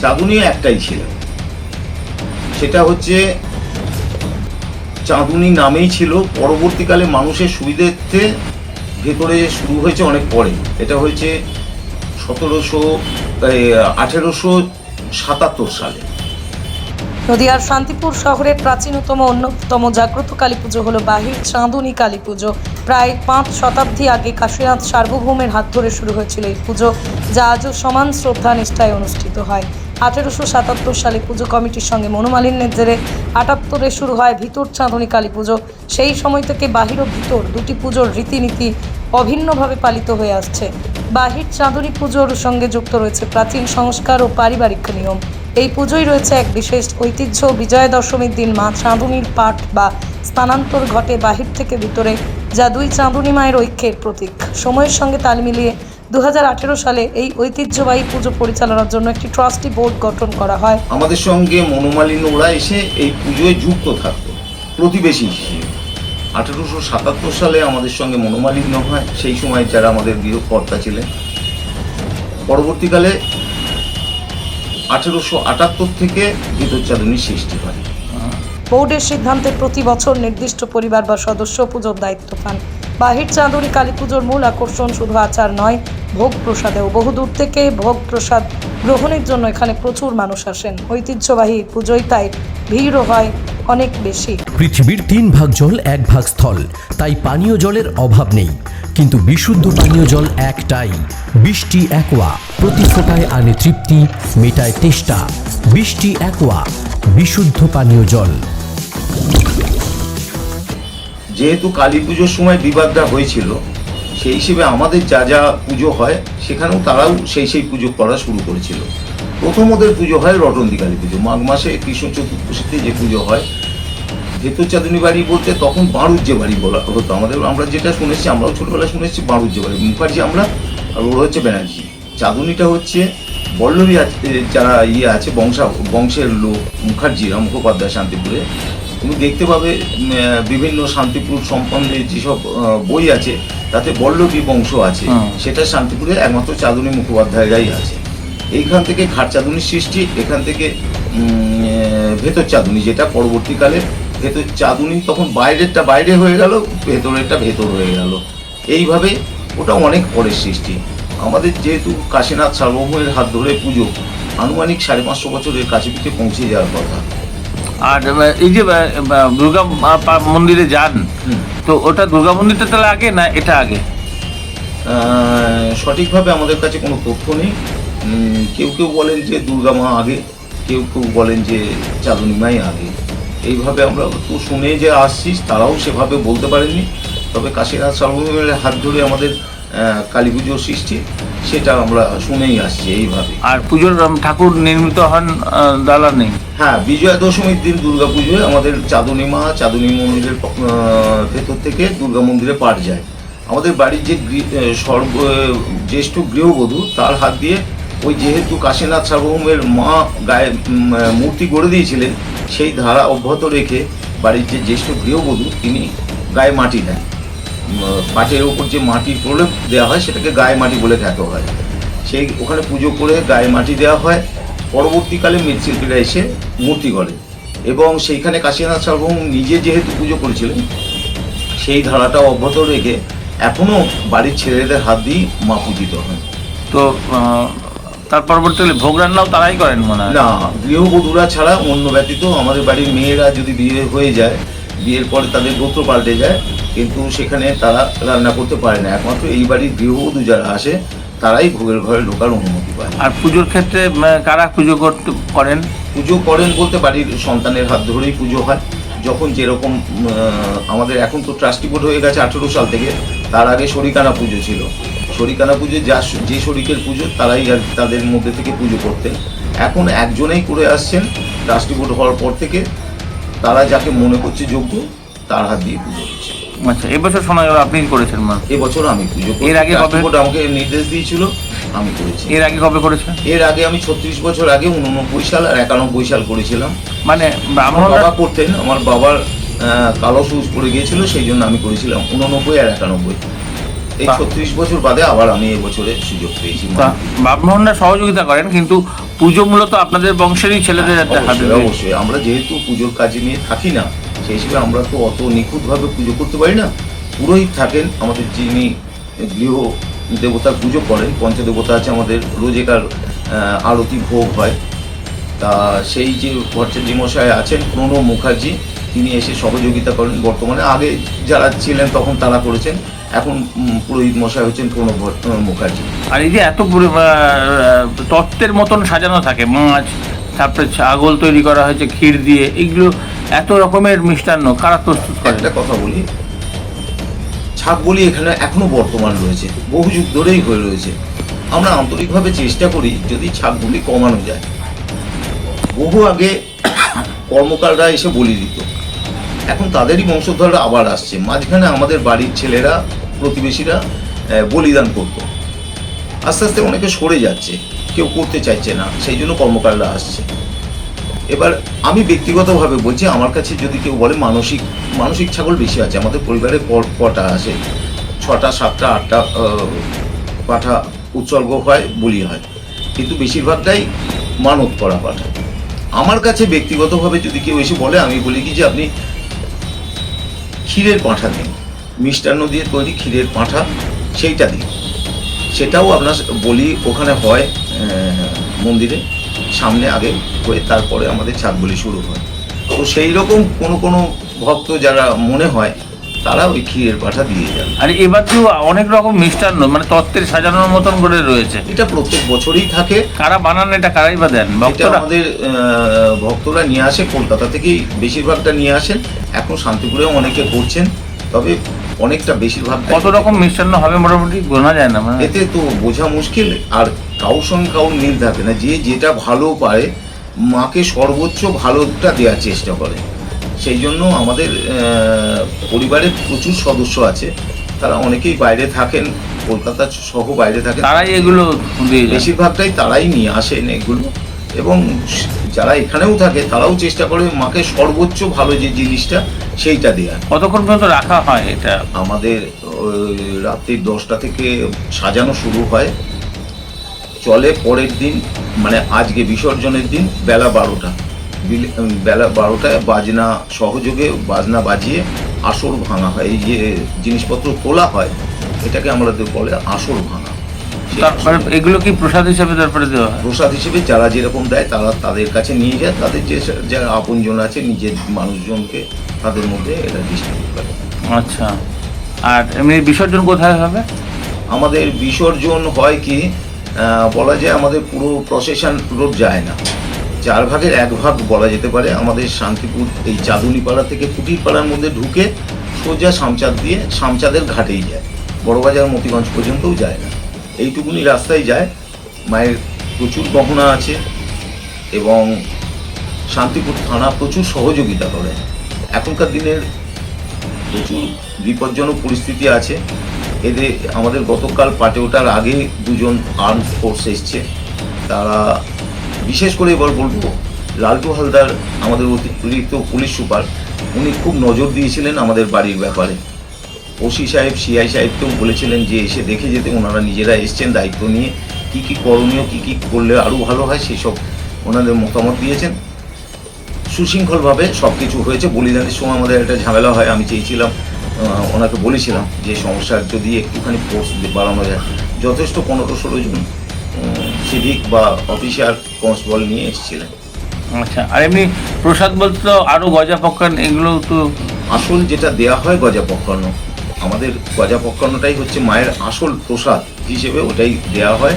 চাঁদুনি একটাই ছিল। সেটা হচ্ছে চাঁদুনি নামেই ছিল। পরবর্তীকালে মানুষের সুবিধার্থে ভেতরে শুরু হয়েছে অনেক পরে। এটা হয়েছে সতেরোশো আঠেরোশো সাতাত্তর সালে। নদিয়ার শান্তিপুর শহরের প্রাচীনতম অন্যতম জাগ্রত কালী পুজো হলো বাহির চাঁদনী কালী পুজো প্রায় পাঁচ শতাব্দী আগে কাশীনাথ সার্বভৌমের হাত ধরে শুরু হয়েছিল এই পুজো, যা আজও সমান শ্রদ্ধা নিষ্ঠায় অনুষ্ঠিত হয়। আঠেরোশো সাতাত্তর সালে পুজো কমিটির সঙ্গে মনোমালিন্যের জেরে আটাত্তরে শুরু হয় ভিতর চাঁদনী কালী পুজো। সেই সময় থেকে বাহির ও ভিতর দুটি পুজোর রীতিনীতি অভিন্নভাবে পালিত হয়ে আসছে। বাহির চাঁদনী পুজোর সঙ্গে যুক্ত রয়েছে প্রাচীন সংস্কার ও পারিবারিক নিয়ম। এই পুজোয় রয়েছে এক বিশেষ ঐতিহ্য বিজয়া দশমীর দিন মা চাঁদুনির পাঠ বা স্থানান্তর ঘটে বাহির থেকে ভিতরে, যা দুই চাঁদুনি মায়ের ঐক্যের প্রতীক। সময়ের সঙ্গে তাল মিলিয়ে দুহাজার আঠেরো সালে এই ঐতিহ্যবাহী পুজো পরিচালনার জন্য একটি ট্রাস্টি বোর্ড গঠন করা হয়। আমাদের সঙ্গে মনোমালিন্য ওরা এসে এই পুজোয় যুক্ত থাকতো প্রতিবেশী হিসেবে। আঠেরোশো সাতাত্তর সালে আমাদের সঙ্গে মনোমালিন্য হয় সেই সময় যারা আমাদের গৃহকর্তা ছিলেন। পরবর্তীকালে আঠেরোশো আটাত্তর থেকে বিদ্যুৎচাদনী সৃষ্টি হয়। বোর্ডের সিদ্ধান্তে প্রতি বছর নির্দিষ্ট পরিবার বা সদস্য পুজোর দায়িত্ব পান। বাহির চাঁদুরি কালী পুজোর মূল আকর্ষণ শুধু আচার নয়, ভোগ প্রসাদেও। বহুদূর থেকে ভোগ প্রসাদ গ্রহণের জন্য এখানে প্রচুর মানুষ আসেন। ঐতিহ্যবাহী পুজোয় তাই ভিড়ও হয় অনেক বেশি। পৃথিবীর তিন ভাগ জল, এক ভাগ স্থল। তাই পানীয় জলের অভাব নেই। কিন্তু বিশুদ্ধ পানীয় জল একটাই। বৃষ্টি, একোয়া। প্রতি ফোটায় আনে তৃপ্তি, মেটায় তেষ্টা। বৃষ্টি, একোয়া। বিশুদ্ধ পানীয় জল। যেহেতু কালী পুজোর সময় বিবাদটা হয়েছিল, সেই হিসেবে আমাদের যা যা পুজো হয়, সেখানেও তারাও সেই সেই পুজো করা শুরু করেছিল। প্রথম ওদের পুজো হয় রটন্দি কালী পুজো। মাঘ মাসে কৃষ্ণ চতুর্দশীতে যে পুজো হয় ভেতর চাঁদনী বাড়ি বলতে তখন বাড়ুজ্জে বাড়ি বলা হতো আমাদের। আমরা যেটা শুনেছি, আমরাও ছোটবেলায় শুনেছি বাড়ুজ্জে বাড়ি। মুখার্জি আমরা, আর ওরা হচ্ছে ব্যানার্জি। চাঁদনীটা হচ্ছে বল্লভী আছে- যারা ইয়ে আছে, বংশা বংশের লোক মুখার্জিরা মুখোপাধ্যায় শান্তিপুরে। তুমি দেখতে পাবে বিভিন্ন শান্তিপুর সম্বন্ধে যেসব বই আছে তাতে বল্লভী বংশ আছে। সেটা শান্তিপুরে একমাত্র চাঁদনী মুখোপাধ্যায়রাই আছে। এইখান থেকে ঘাট চাঁদুনির সৃষ্টি এখান থেকে ভেতর চাঁদুনি যেটা পরবর্তীকালে ভেতর চাঁদুনি তখন বাইরেরটা বাইরে হয়ে গেল ভেতরেরটা ভেতর হয়ে গেল। এইভাবে ওটা অনেক পরের সৃষ্টি। আমাদের যেহেতু কাশীনাথ সার্বভৌমের হাত ধরে পুজো আনুমানিক সাড়ে পাঁচশো বছরের কাছে পিঠে পৌঁছে যাওয়ার কথা। আর এই যে দুর্গা মা- মন্দিরে যান তো ওটা দুর্গা মন্দিরটা তাহলে আগে না এটা আগে? সঠিকভাবে আমাদের কাছে কোনো তথ্য নেই। কেউ কেউ বলেন যে দুর্গা মা আগে কেউ কেউ বলেন যে চাঁদনী মাই আগে। এইভাবে আমরা তো শুনে যে আসছি তারাও সেভাবে বলতে পারেননি। তবে কাশীনাথ সার্বভৌমের হাত ধরে আমাদের কালী পুজোর সৃষ্টি। সেটা আমরা শুনেই আসছি এইভাবে। আর পুজোর ঠাকুর নির্মিত হন দালান নেই? হ্যাঁ বিজয়া দশমীর দিন দুর্গা পুজোয় আমাদের চাঁদনী মা চাঁদনী মন্দিরের ভেতর থেকে দুর্গা মন্দিরে পাঠ যায়। আমাদের বাড়ির যে সর্ব জ্যেষ্ঠ গৃহবধূ তার হাত দিয়ে ওই যেহেতু কাশীনাথ সার্বভৌমের মা গায়ে মূর্তি গড়ে দিয়েছিলেন সেই ধারা অব্যাহত রেখে বাড়ির যে জ্যেষ্ঠ গৃহবধূ তিনি গায়ে মাটি দেন। পাটের ওপর যে মাটির প্রলেপ দেওয়া হয় সেটাকে গায়ে মাটি বলে খ্যাত হয়। সেই ওখানে পুজো করে গায়ে মাটি দেওয়া হয়। পরবর্তীকালে মৃৎশিল্পীরা এসে মূর্তি গড়ে এবং সেইখানে কাশীনাথ সার্বভৌম নিজে যেহেতু পুজো করেছিলেন সেই ধারাটা অব্যাহত রেখে এখনও বাড়ির ছেলেদের হাত দিয়েই মা পূজিত হয় তো তার পরবর্তীকালে ভোগ রান্নাও তারাই করেন মনে হয়? না গৃহবধূরা ছাড়া অন্য ব্যতীত আমাদের বাড়ির মেয়েরা যদি বিয়ে হয়ে যায় বিয়ের পরে তাদের গোত্র পাল্টে যায় কিন্তু সেখানে তারা রান্না করতে পারে না। একমাত্র এই বাড়ির গৃহবধূ যারা আসে তারাই ভোগের ঘরে ঢোকার অনুমতি পায়। আর পুজোর ক্ষেত্রে কারা পুজো করতে করেন? পুজো করেন বলতে বাড়ির সন্তানের হাত ধরেই পুজো হয়। যখন যেরকম আমাদের এখন তো ট্রাস্টি বোর্ড হয়ে গেছে আঠেরো সাল থেকে তার আগে শরিকানা পুজো ছিল। শরিকানা পুজো যা যে শরিকের পুজো তারাই আর তাদের মধ্যে থেকে পুজো করতেন। এখন একজনেই করে আসছেন ট্রাস্টি বোর্ড হওয়ার পর থেকে তারা যাকে মনে করছে যোগ্য তার হাত দিয়ে পুজো হচ্ছে। আচ্ছা এবছর শোনা গেল আপনি করেছেন মা? এবছর আমি পুজো এর আগে কবে? আমাকে নির্দেশ দিয়েছিল আমি করেছি। এর আগে কবে করেছেন? এর আগে আমি ছত্রিশ বছর আগে উননব্বই সাল আর একানব্বই সাল করেছিলাম। মানে আমার বাবা করতেন আমার বাবার কালো সুচ পড়ে গিয়েছিল সেই জন্য আমি করেছিলাম উননব্বই আর একানব্বই। এই ছত্রিশ বছর বাদে আবার আমি এবছরে সুযোগ পেয়েছি। ব্রাহ্মণরা সহযোগিতা করেন কিন্তু পুজো মূলত আপনাদের বংশেরই ছেলেদের একটা হাতে অবশ্যই। আমরা যেহেতু পুজোর কাজে নিয়ে থাকি না সেই হিসেবে আমরা তো অত নিখুঁতভাবে পুজো করতে পারি না। পুরোহিত থাকেন আমাদের যিনি গৃহ দেবতার পুজো করেন পঞ্চদেবতা আছে আমাদের রোজেকার আরতি ভোগ হয়। তা সেই যে ভট্টাচার্য মশাই আছেন প্রণব মুখার্জি তিনি এসে সহযোগিতা করেন বর্তমানে। আগে যারা ছিলেন তখন তারা করেছেন। এখন পুরোহিত মশাই হচ্ছেন প্রণব মুখার্জি। আর এই যে এত তত্ত্বের মতন সাজানো থাকে মাছ তারপরে ছাগল তৈরি করা হয়েছে ক্ষীর দিয়ে এইগুলো এত রকমের মিষ্টান্ন কারা প্রস্তুত করে? একটা কথা বলি ছাগ বলি এখানে এখনও বর্তমান রয়েছে বহু যুগ ধরেই হয়ে রয়েছে। আমরা আন্তরিকভাবে চেষ্টা করি যদি ছাগগুলি কমানো যায়। বহু আগে কর্মকাররা এসে বলি দিত এখন তাদেরই বংশধররা আবার আসছে। মাঝখানে আমাদের বাড়ির ছেলেরা, প্রতিবেশীরা বলিদান করতো। আস্তে আস্তে অনেকে সরে যাচ্ছে। কেউ করতে চাইছে না, সেই জন্য কর্মকাররা আসছে। এবার আমি ব্যক্তিগতভাবে বলছি, আমার কাছে যদি কেউ বলে মানসিক মানসিক ছাগল বেশি আছে, আমাদের পরিবারে কটা আছে? ছটা, সাতটা, আটটা পাঠা উৎসর্গ হয়, বলি হয়। কিন্তু বেশিরভাগটাই মানত করা পাঠা। আমার কাছে ব্যক্তিগতভাবে যদি কেউ এসে বলে, আমি বলি কি যে আপনি ক্ষীরের পাঁঠা দিন মিষ্টান্ন দিয়ে তৈরি ক্ষীরের পাঁঠা, সেইটা দিন সেটাও আপনার বলি ওখানে হয় মন্দিরে, সামনে আগে হয়ে তারপরে আমাদের ছাদ বলি শুরু হয়। তো সেই রকম কোনো কোনো ভক্ত যারা মনে হয় তারা ওই ক্ষীরের পাঠা দিয়ে যান আর এবার তো অনেক রকম মিষ্টান্ন মানে তত্ত্বের সাজানোর মতন করে রয়েছে। এটা প্রত্যেক বছরই থাকে। কারা বানান এটা কারাই বা দেন? ভক্তরা? আমাদের ভক্তরা নিয়ে আসে কলকাতা থেকেই বেশিরভাগটা নিয়ে আসেন। এখন শান্তিপুরেও অনেকে করছেন তবে অনেকটা বেশিরভাগ কত রকম মিষ্টান্ন হবে মোটামুটি? গোনা যায় না মানে। এতে তো বোঝা মুশকিল আর কারোর সঙ্গে কারোর মিল থাকে না। যে যেটা ভালো পারে মাকে সর্বোচ্চ ভালোটা দেওয়ার চেষ্টা করে। সেই জন্য আমাদের পরিবারের প্রচুর সদস্য আছে। তারা অনেকেই বাইরে থাকেন কলকাতা সহ বাইরে থাকেন। তারাই এগুলো বেশিরভাগটাই তারাই নিয়ে আসেন এগুলো। এবং যারা এখানেও থাকে তারাও চেষ্টা করে মাকে সর্বোচ্চ ভালো যে জিনিসটা সেইটা দেওয়ার কতক্ষণ পর্যন্ত রাখা হয় এটা? আমাদের ওই রাত্রি দশটা থেকে সাজানো শুরু হয়। চলে পরের দিন মানে আজকে বিসর্জনের দিন বেলা বারোটা। বিলে- বারোটায় বাজনা সহযোগে বাজনা বাজিয়ে আসর ভাঙা হয়। এই যে জিনিসপত্র তোলা হয় এটাকে আমরা বলে আসর ভাঙা। তারপরে এগুলো কি প্রসাদ হিসেবে তারপরে দেওয়া হয়? প্রসাদ হিসেবে যারা যেরকম দেয় তারা তাদের কাছে নিয়ে যায়। তাদের যে যারা আপনজন আছে নিজের মানুষজনকে তাদের মধ্যে এটা ডিস্ট্রিবিউট করে। আচ্ছা। আর এমনি বিসর্জন কোথায় হবে? আমাদের বিসর্জন হয় কি বলা যায় আমাদের পুরো প্রসেশন রোড যায় না। চার ভাগের এক ভাগ বলা যেতে পারে। আমাদের শান্তিপুর, এই চাঁদুনিপাড়া থেকে কুটিরপাড়ার মধ্যে ঢুকে সোজা শামচাঁদ দিয়ে শামচাঁদের ঘাটেই যায়। বড়বাজার, মতিগঞ্জ পর্যন্তও যায় না। এইটুকুনি রাস্তায় যায়। মায়ের প্রচুর গহনা আছে এবং শান্তিপুর থানা প্রচুর সহযোগিতা করে। এখনকার দিনের প্রচুর বিপজ্জনক পরিস্থিতি আছে। এদের আমাদের গতকাল পাটে ওঠার আগে দুজন আর্ম ফোর্স এসছে। তারা বিশেষ করে এবার বলব, লালটু হালদার আমাদের অতিরিক্ত পুলিশ সুপার, উনি খুব নজর দিয়েছিলেন আমাদের বাড়ির ব্যাপারে। ওসি সাহেব, সিআই সাহেবকেও বলেছিলেন যে এসে দেখে যেতে ওনারা নিজেরা এসছেন দায়িত্ব নিয়ে, কি কি করণীয়, কি কি করলে আরও ভালো হয় সেসব ওনাদের মতামত দিয়েছেন। সুশৃঙ্খলভাবে সব কিছু হয়েছে, বলিদানের সময় আমাদের একটা ঝামেলা হয়, আমি চেয়েছিলাম ওনাকে বলেছিলাম যে সমস্যার যদি একটুখানি ফোর্স বাড়ানো যায়। যথেষ্ট পনেরো ষোলো জন সিভিক বা অফিসার কনস্টেবল নিয়ে এসেছিলেন। আচ্ছা আর এমনি প্রসাদ বলতে তো আরও গজা পক্কান এগুলো তো আসল যেটা দেয়া হয় গজা পক্কান্ন আমাদের গজা পক্কান্নটাই হচ্ছে মায়ের আসল প্রসাদ হিসেবে ওটাই দেয়া হয়।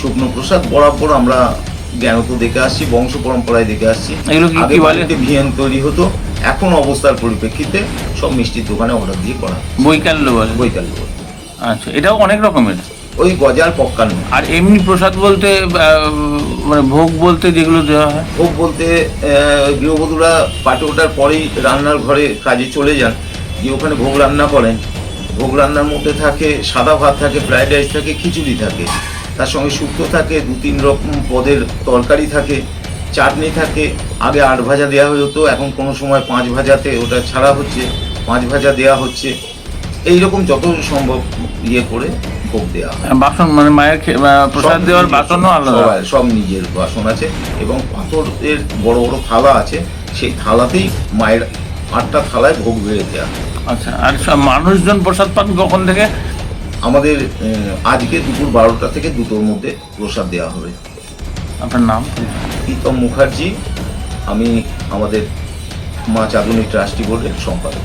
শুকনো প্রসাদ বরাবর আমরা জ্ঞানত দেখে আসছি বংশ পরম্পরায় দেখে আসছি। এগুলো কি- আগে কি বলে? বাড়িতে ভিয়েন তৈরি হতো এখন অবস্থার পরিপ্রেক্ষিতে সব মিষ্টির দোকানে অর্ডার দিয়ে করা বৈকাল্য বলে? বৈকাল আচ্ছা এটাও অনেক রকমের। ওই গজার পক্কান্ন আর এমনি প্রসাদ বলতে মানে ভোগ বলতে যেগুলো দেওয়া হয়? ভোগ বলতে গৃহবধূরা পাটে ওঠার পরেই রান্নার ঘরে কাজে চলে যান গিয়ে ওখানে ভোগ রান্না করেন। ভোগ রান্নার মধ্যে থাকে সাদা ভাত থাকে ফ্রাইড রাইস থাকে খিচুড়ি থাকে। তার সঙ্গে শুক্তো থাকে দু তিন রকম পদের তরকারি থাকে চাটনি থাকে। আগে আট ভাজা দেওয়া হতো এখন কোনো সময় পাঁচ ভাজাতে ওটা ছাড়া হচ্ছে পাঁচ ভাজা দেওয়া হচ্ছে। এইরকম যত সম্ভব ইয়ে করে ভোগ দেওয়া হয়। বাসন মানে মায়ের প্রসাদ দেওয়ার বাসনও আলাদা। সবাই- সব নিজের বাসন আছে এবং পাথরের বড় বড় থালা আছে সেই থালাতেই মায়ের আটটা থালায় ভোগ বেড়ে দেওয়া আচ্ছা আর মানুষজন প্রসাদ পান কখন থেকে? আমাদের আহ, আজকে দুপুর বারোটা থেকে দুটোর মধ্যে প্রসাদ দেওয়া হবে। আপনার নাম? প্রীতম মুখার্জি আমি আমাদের মা চাঁদনী ট্রাস্টি বোর্ডের সম্পাদক।